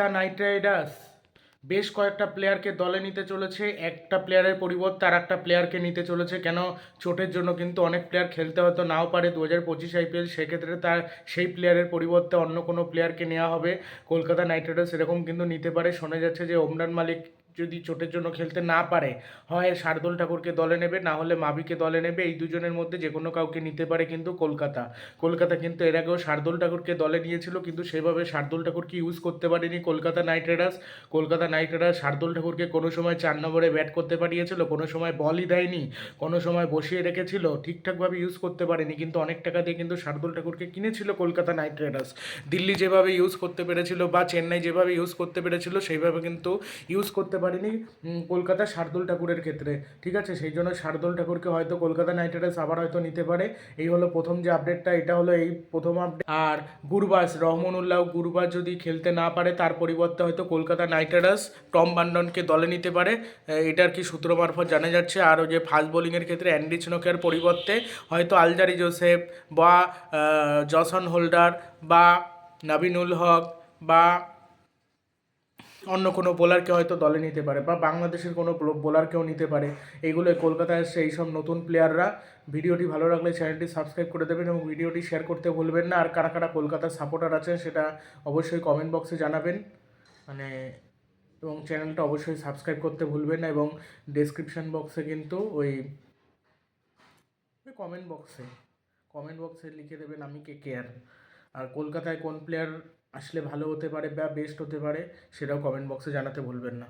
Kolkata Knight Riders. বেশ কয়েকটা প্লেয়ারকে দলে নিতে চলেছে, একটা প্লেয়ারের পরিবর্তে আর একটা প্লেয়ারকে নিতে চলেছে। কেন? চোটের জন্য কিন্তু অনেক প্লেয়ার খেলতে হয়তো নাও পারে দু হাজার পঁচিশ আইপিএল সেক্ষেত্রে তার সেই প্লেয়ারের পরিবর্তে অন্য কোনো প্লেয়ারকে নেওয়া হবে। কলকাতা নাইট রাইডার্স এরকম কিন্তু নিতে পারে। শোনা যাচ্ছে যে, ওমরান মালিক যদি চোটের জন্য খেলতে না পারে, হয় শার্দুল ঠাকুরকে দলে নেবে, না হলে মাবিকে দলে নেবে, এই দুজনের মধ্যে যে কোনো কাউকে নিতে পারে কিন্তু কলকাতা। কলকাতা কিন্তু এর আগেও শার্দুল ঠাকুরকে দলে নিয়েছিল, কিন্তু সেভাবে শার্দুল ঠাকুরকে ইউজ করতে পারেনি Kolkata Knight Riders. Kolkata Knight Riders Shardul ঠাকুরকে কোনো সময় চার নম্বরে ব্যাট করতে পারিয়েছিল, কোনো সময় বলই দেয়নি, কোনো সময় বসিয়ে রেখেছিল, ঠিকঠাকভাবে ইউজ করতে পারেনি, কিন্তু অনেক টাকা দিয়ে কিন্তু শার্দুল ঠাকুরকে কিনেছিল কলকাতা নাইট রাইডার্স। দিল্লি যেভাবে ইউজ করতে পেরেছিল বা চেন্নাই যেভাবে ইউজ করতে পেরেছিল, সেইভাবে কিন্তু ইউজ করতে পারেনি কলকাতা শার্দুল ঠাকুরের ক্ষেত্রে, ঠিক আছে? সেই জন্য শার্দুল ঠাকুরকে হয়তো কলকাতা নাইট রাইডার্স আবার হয়তো নিতে পারে। এই হলো প্রথম যে আপডেটটা এটা হলো এই প্রথম আপডেট আর গুরবাস, রহমানুল্লাহ গুরবাস যদি খেলতে না পারে, তার পরিবর্তে হয়তো কলকাতা নাইট রাইডার্স টম বান্ডনকে দলে নিতে পারে। এটার কি সূত্র মারফত জানা যাচ্ছে। আর যে ফাস্ট বোলিংয়ের ক্ষেত্রে অ্যান্ডি স্নোকের পরিবর্তে হয়তো আলজারি জোসেফ বা জসন হোল্ডার বা নাবিনুল হক বা অন্য কোনো বোলারকে হয়তো দলে নিতে পারে বা বাংলাদেশের কোনো বোলারকেও নিতে পারে। এইগুলো কলকাতায় এসে এইসব নতুন প্লেয়াররা ভিডিওটি ভালো লাগলে চ্যানেলটি সাবস্ক্রাইব করে দেবেন এবং ভিডিওটি শেয়ার করতে ভুলবেন না। আর কারা কারা কলকাতার সাপোর্টার আছেন সেটা অবশ্যই কমেন্ট বক্সে জানাবেন। মানে এবং চ্যানেলটা অবশ্যই সাবস্ক্রাইব করতে ভুলবেন না এবং ডেসক্রিপশন বক্সে কিন্তু ওই কমেন্ট বক্সে কমেন্ট বক্সে লিখে দেবেন, আমি কে কেয়ার আর কলকাতায় কোন প্লেয়ার আসলে ভালো হতে পারে বা বেস্ট হতে পারে সেটাও কমেন্ট বক্সে জানাতে ভুলবেন না।